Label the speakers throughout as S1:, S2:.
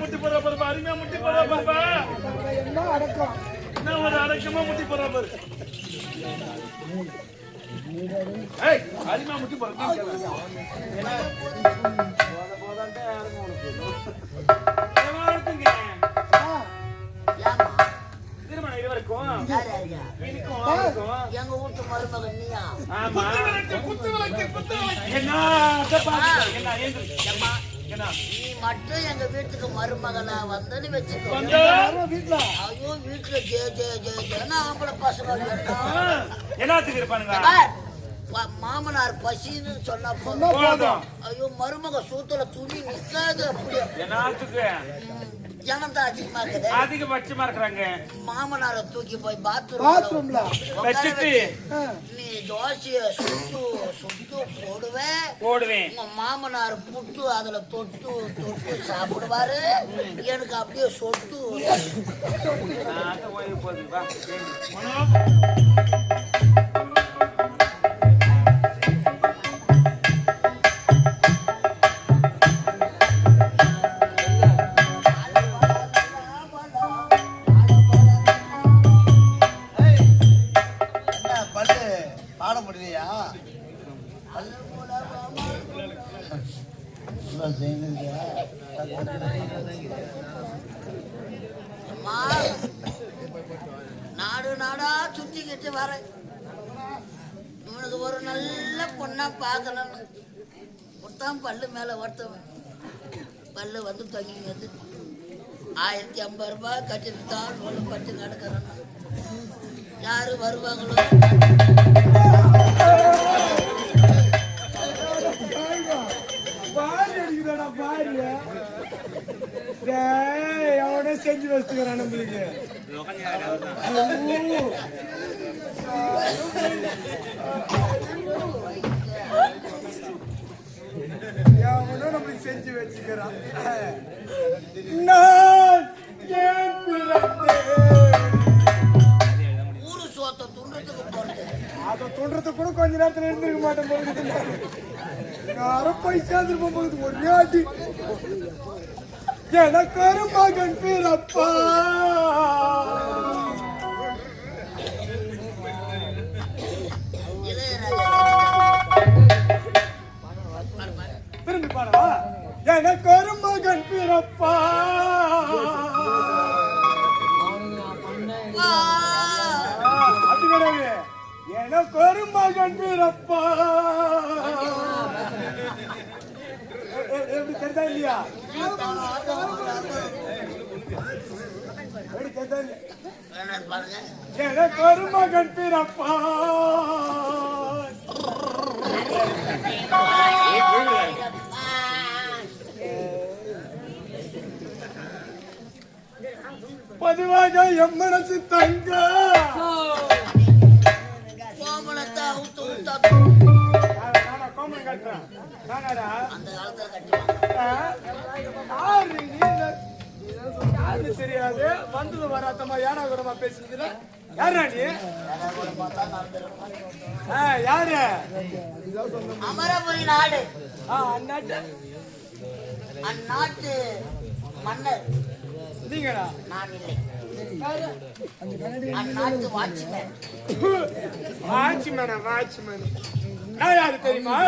S1: முட்டி போடுற பாருப்பா அருமையா முட்டி போடுற பாருப்பா
S2: என்ன அடக்கம்
S1: என்ன ஒரு அடக்கமா முட்டி போடுற பாரு. ஏய் அருமையா முட்டி
S3: எங்க வீட்டு மருமகன் நீயா?
S1: ஆமா. என்ன? அத பாத்து என்ன ஏந்து
S3: ஏம்மா,
S1: என்ன
S3: நீ மட்டும் எங்க வீட்டுக்கு மருமகனா வந்தன்னு வச்சுக்கோ?
S2: யாரும் வீட்டுல
S3: ஜே ஜே ஜே ஜேன்னு ஆம்பளை பசங்க
S1: இருப்பானுங்க?
S3: மாமனார் பசின்னு சொன்னா போதும் ஐயோ மருமக சூத்துல துணி நிக்காது அப்படி
S1: என்னத்துக்கு
S3: ம், ஜனம் தான் அதிகமா இருக்குது.
S1: அதிகபட்சமா இருக்கிறாங்க.
S3: மாமனாரை தூக்கி போய் பாத்ரூம்
S2: பாத்ரூம்ல
S1: வச்சுட்டு.
S2: ஆ,
S3: நீ தோசைய சுட்டு சுட்டு போடுவேன்.
S1: போடுவேன்.
S3: உங்க மாமனார் புட்டு அதுல தொட்டு தொட்டு சாப்பிடுவாரு. எனக்கு அப்படியே சொட்டு.
S1: நான்
S3: நாடா சுத்திக்கிட்டு வரேன் இவனுக்கு ஒரு நல்ல பொண்ணா பார்க்கணும்னு. ஒருத்தான் பல்லு மேல ஒருத்தவன். பல்லு வந்து தொங்கிங்கிறது ஆயிரத்தி ஐம்பது ரூபாய் கட்டிட்டு தான் நூல் பட்டு கிடக்குறான் யாரு வருவாங்களோ?
S2: அவனே செஞ்சு வச்சுக்கிறான் நம்மளுக்கு. எவனோ நம்மளுக்கு செஞ்சு வச்சுக்கிறான். நான் ஏன் பிறந்தேன் அதை தொடுறது கூட கொஞ்ச நேரத்துல இருந்திருக்க மாட்டேன் யாரும் போய் சேர்ந்துருப்போம் போகுது ஒரே அடி. எனக்கு ஒரு மகன் பிறப்பா எனக்கு ஒரு மகன் பிறப்பா பொதுவாக என் மனசு தங்க
S3: கோமலத்தை அந்த காலத்துல கட்டுவாங்க
S2: ஆறு நீங்க யாருன்னு தெரியாது. வந்தது வராதமா ஏடா கூடமா பேசுனதுல? யாரா நீ? யாரு?
S3: அமரபுரி நாடு.
S2: ஆ, அண்ணாட்ட
S3: அந்நாட்டு மன்னர். நான் இல்லை. அந்நாட்டு வாட்ச்மேன்.
S2: வாட்ச்மேனா வாட்ச்மேன். நான் யாரு தெரியுமா?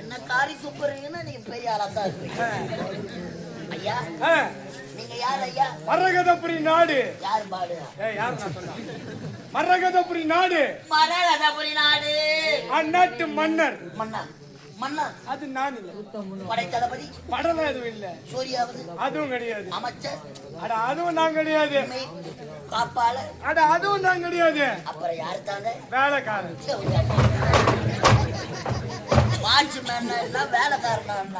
S3: என்ன காரி துப்புறீங்கன்னா நீங்க பெரிய ஆளா தான் யார் ஐயா
S2: மரகதபுரி நாடு. மரகதபுரி நாடு.
S3: மரகதபுரி நாடு.
S2: அந்நாட்டு மன்னர்.
S3: மன்னர். மன்னர்.
S2: அது நான் இல்ல.
S3: படை தளபதி.
S2: படலாம் எதுவும் இல்ல.
S3: சூர்யாவது
S2: அதுவும் கிடையாது.
S3: அமைச்சர்.
S2: அட அதுவும் நான் கிடையாது.
S3: உண்மை, காப்பாளர்
S2: அட அதுவும் நான் கிடையாது.
S3: அப்புறம் யாரு தாங்க?
S2: வேலைக்காரன்.
S3: வாட்ச்மேன் வேலைக்காரன்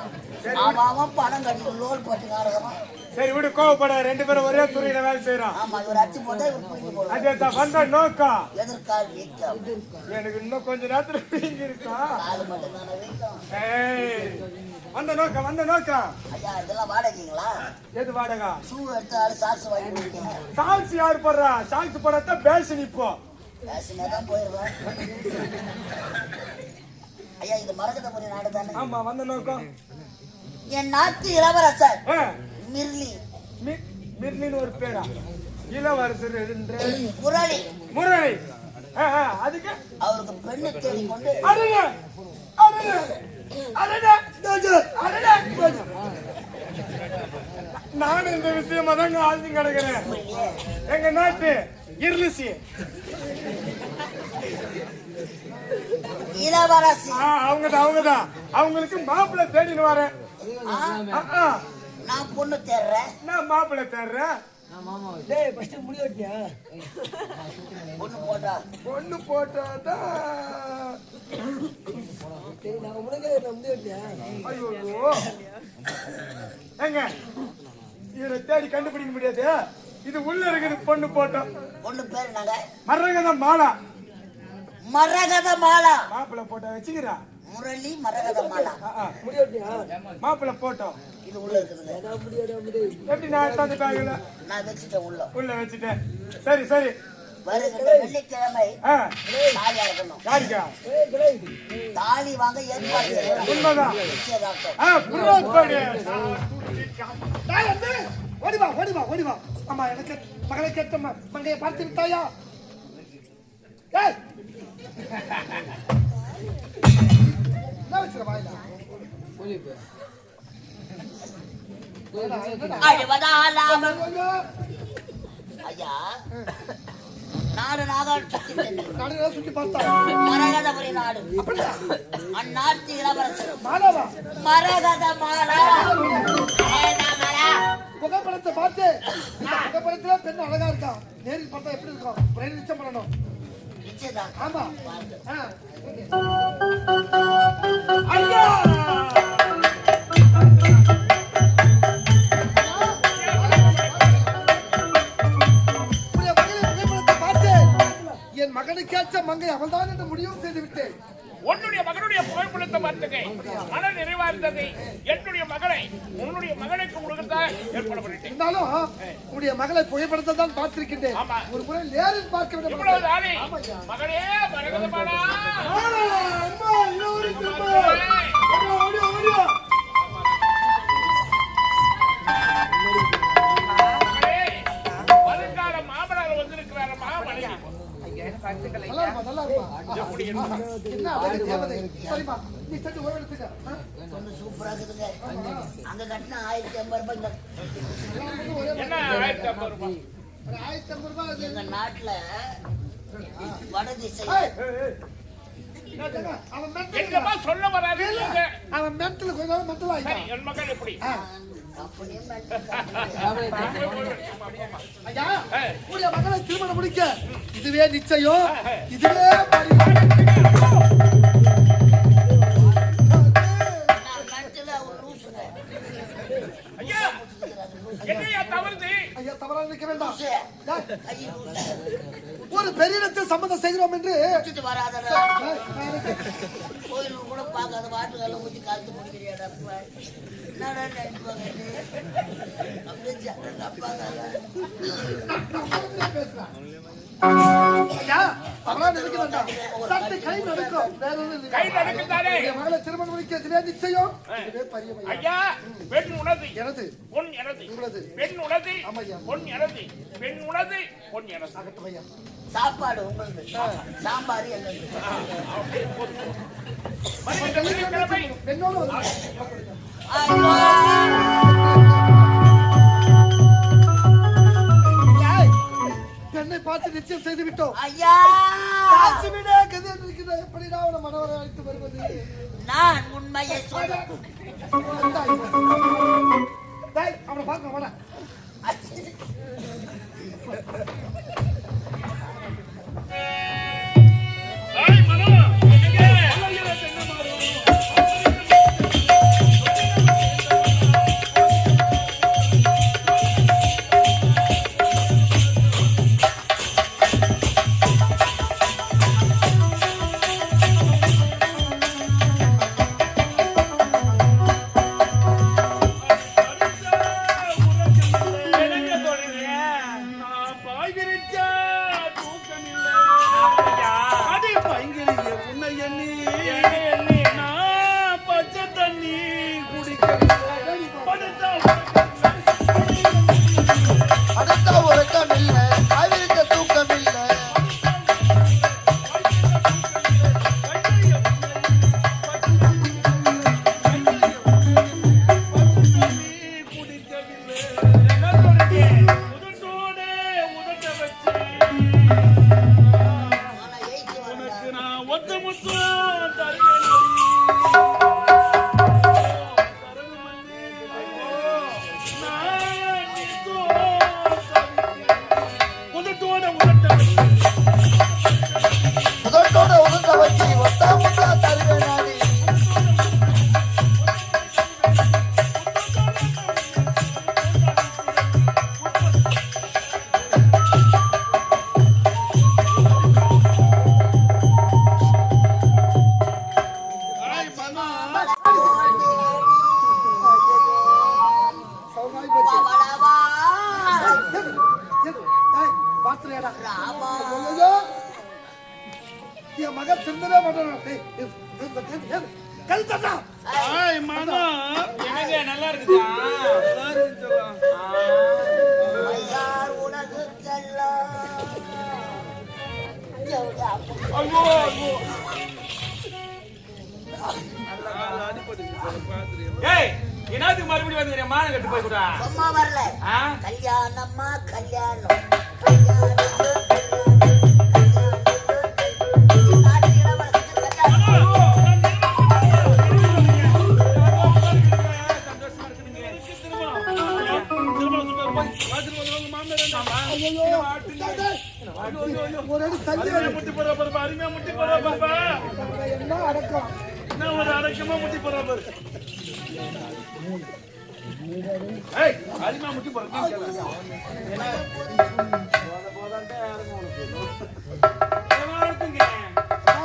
S3: அவன் பணம் கட்டி லோன் போட்டு காரகமா.
S2: சரி விடு கோவப்பட ரெண்டு பேரும் ஒரே துறையில வேலை செய்யறோம்
S3: ஆமா இவர் அச்சு போட்டா இவர் புரிஞ்சு போடுவார்.
S2: அதே தான் வந்த நோக்கம்.
S3: வீக்கம்.
S2: எனக்கு இன்னும் கொஞ்ச நேரத்துல பிடிங்க இருக்கா?
S3: மட்டும் தானே வீக்கம்.
S2: ஏய் வந்த நோக்கம் வந்த நோக்கம்.
S3: ஐயா இதெல்லாம் வாடகைங்களா?
S2: எது வாடகா?
S3: ஷூ எடுத்து ஆளு சாக்ஸ் வாங்கி கொடுத்தீங்க
S2: சாக்ஸ் யார் போடுறா? சாக்ஸ் போடத்தான் பேசு இப்போ.
S3: பேசினா தான் போயிடுவேன். ஐயா இது மரகதபுரி நாடு தானே
S2: ஆமா வந்த நோக்கம்.
S3: என் நாட்டு இளவரசர்.
S2: ஆ,
S3: மிர்லி
S4: இளவரசர் என்ற
S3: முரளி.
S4: முரளி. அதுக்கு?
S3: அவருக்கு பெண்ணை தேடி கொண்டு
S4: அடடே, அடடே. நான் இந்த விஷயமா தாங்க ஆழ்ந்து கிடக்குறேன். எங்க நாட்டு இருளிசி
S3: இளவரசி.
S4: அவங்கதான் அவங்கதான். அவங்களுக்கு மாப்பிள்ளை தேடின்னு வரேன்.
S3: நான் பொண்ணு தேடுறேன்.
S4: நான் மாப்பிள்ளை தேடுறேன்.
S3: பொண்ணு போட்டா.
S4: பொண்ணு போட்டாதான் ஐயோ எங்க இவரை தேடி கண்டுபிடிக்க முடியாது. இது உள்ள இருக்குது பொண்ணு போட்டோம்
S3: பொண்ணு பேரு நாங்க
S4: மரகதம் மாலா.
S3: மரகத மாலா
S4: மாப்பிள்ளை போட்டோ வச்சுக்கிறா.
S3: முரளி மரகத மாலா
S4: மாப்பிள்ளை போட்டோம்
S3: இது உள்ள இருக்குதுங்க
S4: எப்படி நான் தந்துட்டாங்கல்ல
S3: நான் வச்சுட்டேன் உள்ள.
S4: உள்ள வச்சுட்டேன். சரி சரி.
S3: வருகின்ற வெள்ளிக்கிழமை தாலி அடக்கணும் தாலி வாங்க ஏற்பாடு செய்யணும்
S4: உண்மைதான்.
S3: நிச்சயதார்த்தம்.
S4: ஓடிவா ஓடிவா ஓடிவா அம்மா எனக்கு மகளை கேட்ட மங்கையை பார்த்து விட்டாயா? ஏய்! ஐயா
S3: நாடு நாகால்
S4: சுற்றி
S3: மரகதபுரி நாடு அந்நாட்டு இளவரசர் மரகத மாலா
S4: புகைப்படத்தை பார்த்து புகைப்படத்துல பெண் அழகா இருக்கா நேரில் பார்த்தா எப்படி இருக்கும் பிரெயின் பண்ணணும்
S3: நிச்சயதார்த்தம்
S4: ஆமா. ஐயா! என் மகனுக்கேற்ற மங்கை அவள்தான் என்று முடிவும் செய்து விட்டேன்
S5: உன்னுடைய மகனுடைய புகைப்படத்தை பார்த்தது மன நிறைவா இருந்தது என்னுடைய மகளை உன்னுடைய மகனுக்கு கொடுக்கத்தான் ஏற்பாடு பண்ணிட்டேன்
S4: இருந்தாலும் உன்னுடைய மகளை புகைப்படத்தை தான் பார்த்திருக்கின்றேன்.
S5: ஆமா.
S4: ஒரு முறை நேரில் பார்க்க வேண்டும்.
S5: மகனே மரகதமானா
S3: பொண்ணு சூப்பரா இருக்குதுங்க. அங்க கட்டின ஆயிரத்தி ஐம்பது ரூபாய்
S5: என்ன ஆயிரத்தி ஐம்பது ரூபாய்?
S3: எங்க நாட்டுல வட திசை.
S5: என்னமா சொல்ல வராது?
S4: அவன் மென்டல் கொஞ்ச நாள் மென்டல்
S5: சரி,
S4: ஆயிட்டான்
S5: என் மகன் எப்படி?
S4: ஐயா திருமணம் முடிக்க இதுவே நிச்சயம் இதுவே
S3: ஒரு
S5: ஐயா
S4: ஐயா பெரிய சம்பந்தம் செய்கிறோம் என்று
S3: வராத வராதடா.
S4: டேய், நான் எனக்கு-
S3: கோயில் கூட பார்க்காத வாட்டுக்கால ஊற்றி கலந்து முடிக்கிறியாடா என்னடா நினைப்பாங்க இது? அப்படியே ஜன்னல் நம்பாதாடா.
S4: ஐயா, தவறாக நினைக்க வேண்டாம் சற்று கை நடக்கும் வேற ஒண்ணும் இல்லை.
S5: கை நடக்குத்தானே
S4: உடைய மகளை திருமணம் முடிக்க இதுவே நிச்சயம். இதுவே பரியம் ஐயா.
S5: ஐயா பெண் உனது.
S4: எனது.
S5: பொன் எனது.
S4: உங்களது.
S5: பெண் உனது.
S4: ஆமாய்யா.
S5: பொன் எனது. பெண் உனது. பொன் எனது.
S4: அகட்டும் ஐயா
S3: சாப்பாடு உங்களுக்கு சாம்பார்
S5: வெள்ளிக்கிழமை
S4: பெண்ணோடு வந்து. பெண்ணை பார்த்து நிச்சயம் செய்து விட்டோம்
S3: ஐயா
S4: காசுவிடே கதை இருக்கிற எப்படி நான் அவனை மனவரை அழைத்து வருவது?
S3: நான் உண்மையை
S4: டேய், அவனை பார்க்க வேணா ஒரு அடி தள்ளி என்ன அடக்கம் ஆ,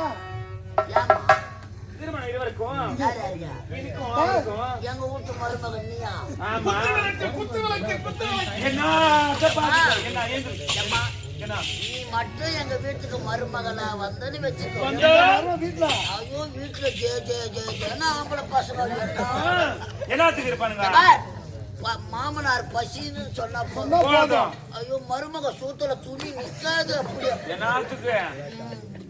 S3: ஏம்மா?
S1: திருமணம் இதுவரைக்கும்
S3: யார் யாருயா?
S1: இதுக்கும் அவனுக்கும்.
S3: எங்க வீட்டு மருமகன் நீயா
S1: ஆமா. என்ன அதை பாருங்க. என்ன ஏந்து.
S3: ஏம்மா,
S1: என்ன
S3: நீ மட்டும் எங்க வீட்டுக்கு மருமகனா வந்தன்னு வச்சுக்கோ.
S4: வீட்டுல.
S3: வீட்டுல ஜே ஜே ஜே ஜேன்னு ஆம்பளை பசங்க
S1: இருப்பானுங்க?
S3: மாமனார் பசின்னு சொன்னா போதும். ஐயோ மருமக சூத்துல துணி நிக்காது அப்படியே.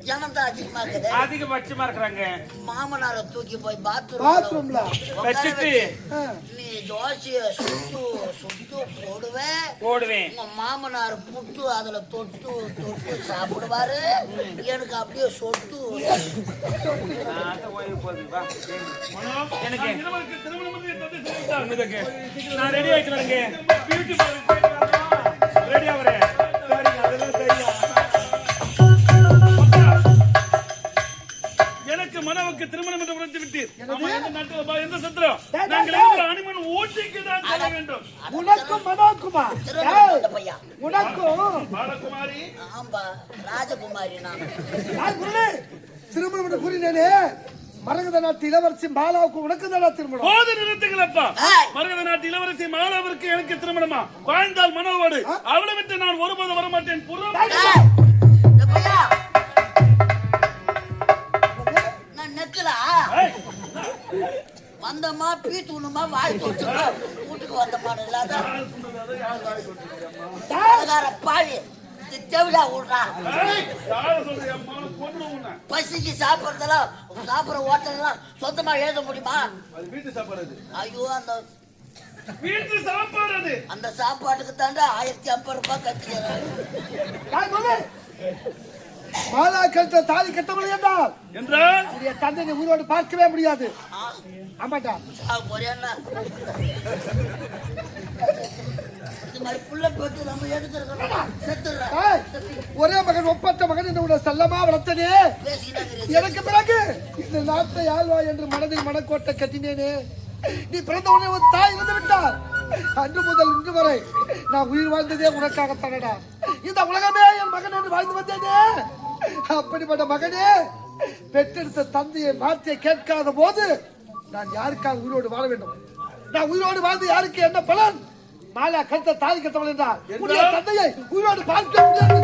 S3: ஜனம் தான் அதிகமா இருக்குது.
S1: அதிகபட்சமா இருக்கிறாங்க.
S3: மாமனாரை தூக்கி போய் பாத்ரூம்
S4: பாத்ரூம்ல
S1: வச்சுட்டு.
S4: ஆ,
S3: நீ தோசைய சுட்டு சுட்டு போடுவேன்
S1: போடுவேன்
S3: உங்க மாமனார் புட்டு அதுல தொட்டு தொட்டு சாப்பிடுவாரு எனக்கு அப்படியே சொட்டு.
S1: எனக்கு. நான் ரெடி ஆயிட்டு வரேங்க பியூட்டி
S6: ஆமா, எந்த சத்திரம்? நாங்கள் அனிமன் தான் செல்ல வேண்டும்.
S4: உனக்கும்
S3: பையா
S4: உனக்கும்.
S6: பாலகுமாரி.
S3: ஆம்பா ராஜகுமாரி நான்.
S4: நான் குருளே திருமணம் கூறினேனே. மரகத நாட்டு இளவரசி பாலாவுக்கு உனக்கு தானா திருமணம்?
S6: போது நிறுத்துங்களப்பா. மரகத நாட்டு இளவரசி மாலாவிற்கு எனக்கு திருமணமா? வாழ்ந்தால் மனோவோடு. அவளை விட்டு நான் ஒருபோது வரமாட்டேன்.
S3: நான் நெக்கலா
S6: ஏய்,
S3: வந்தம்மா பீத்துணுமா வாய் தொட்டுமா வீட்டுக்கு வந்தம்மா இல்லாத பாவி. தேவிடா விடுறா. பசிக்கு சாப்பிட்றதெல்லாம் சாப்பிட்ற ஹோட்டல்லாம் சொந்தமா எழுத முடியுமா. ஐயோ அந்த
S6: வீட்டு சாப்பாடு அது.
S3: அந்த சாப்பாட்டுக்கு தாண்டா ஆயிரத்தி ஐம்பது ரூபாய் கட்டிக்கிறேன்.
S4: நான் குருளே மாலா கழுத்த தாலி கட்டவில்லை என்றால்
S6: என்றால்
S4: உடைய தந்தை உயிரோடு பார்க்கவே முடியாது. ஆமாட்டா ஒரே மகன் ஒப்பற்ற மகன் என்று செல்லமா வளர்த்தனே? எனக்கு பிறகு இந்த நாட்டை ஆழ்வா என்று மனதில் மனக்கோட்டை கட்டினேனே. நீ பிறந்த உடனே ஒரு தாய் இருந்து விட்டார் அன்று முதல் இன்று வரை நான் உயிர் வாழ்ந்ததே உனக்காகத்தானடா. இந்த உலகமே என் மகன் என்று வாழ்ந்து வந்தேனே. அப்படிப்பட்ட மகனே பெற்றெடுத்த தந்தையை வார்த்தையை கேட்காத போது நான் யாருக்காக உயிரோடு வாழ வேண்டும்? நான் உயிரோடு வாழ்ந்து யாருக்கு என்ன பலன்? மாலா கருத்த தாலி கட்டவள் என்றார் தந்தையை உயிரோடு பார்க்க முடியாது.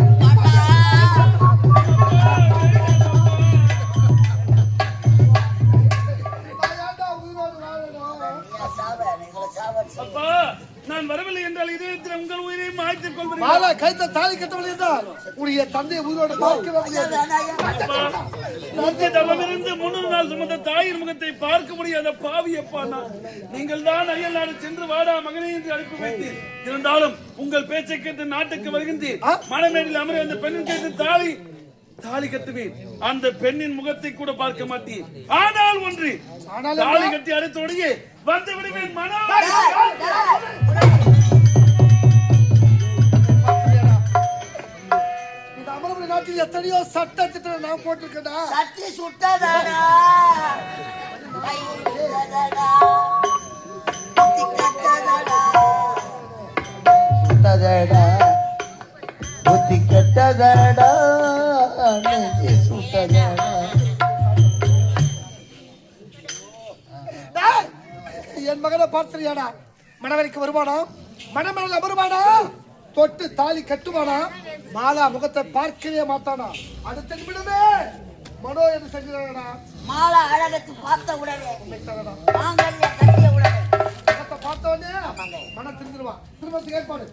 S4: மாலா கைத்த தாலி கட்டவில்லை என்றால் உடைய தந்தையை உயிரோடு பார்க்கவே முடியாது.
S6: தவமிருந்து முன்னூறு நாள் சுமந்த தாயின் முகத்தை பார்க்க முடியாத பாவி அப்பா நான். நீங்கள் தான் அயல் நாடு சென்று வாடா மகனே என்று அனுப்பி வைத்தீர் இருந்தாலும் உங்கள் பேச்சை கேட்டு நாட்டுக்கு வருகின்றேன்
S4: ஆ?
S6: மணமேடில் அமர அந்த பெண்ணின் கேட்டு தாலி தாலி கட்டுவேன். அந்த பெண்ணின் முகத்தை கூட பார்க்க மாட்டேன் ஆனால் ஒன்று
S4: ஆனால்
S6: தாலி? கட்டி அடுத்தோடையே வந்து விடுவேன் மனம்
S4: நாட்டில் எத்தனையோ சட்ட திட்டம் நான் போட்டிருக்கேன்டா.
S3: சட்டி சுட்டதாடா. சுட்டதாடா. குத்தி கட்டதாடா
S7: சுட்டதடா. புத்தி கெட்டதடா நெஞ்சு சுட்டதடா.
S4: டேய், என் மகனை பார்த்திருக்கியாடா? மணவரைக்கு வருமானா மணமேல அமருவானா? தொட்டு தாலி கட்டுவானா? மாலா முகத்தை பார்க்கவே மாட்டானா? அடுத்த நிமிடமே மனோ என்று செஞ்சிடா
S3: மாலை அழகத்து பார்த்த உடனே மாங்கல்ய கட்டிய உடனே
S4: முகத்தை பார்த்த உடனே மனம் திரும்பிடுவான் திரும்ப ஏற்பாடு.